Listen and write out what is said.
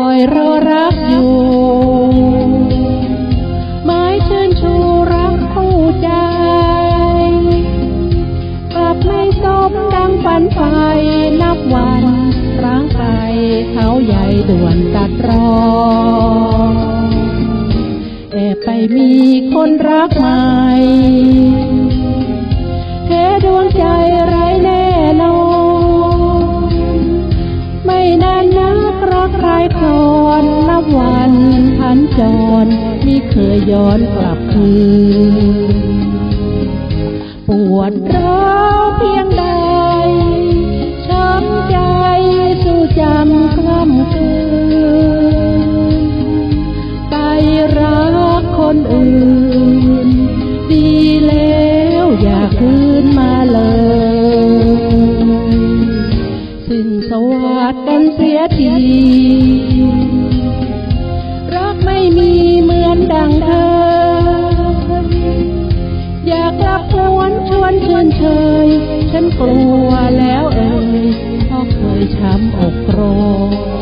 อยเรารักอยู่หมายเชิญชูรักคู่ใจ กลับไม่สมดังฝันไฟนับวันร้างไปเขาใหญ่ด่วนตัดรอแอบไปมีคนรักใหม่เทอดวงใจ พันจรมิเคยย้อนกลับคืนปวดร้าวเพียงใดช้ำใจสู้จำคล่ำคืนไปรักคนอื่น ดีแล้วอย่าคืนมาเลยสิ้นสวัสดกันเสียที ม่มีเหมือนดังเธอ อยากกลับหวนชวนเชิญเชยฉันกลัวแล้วเอ่ยเพราะเคยช้ำอกโกรธ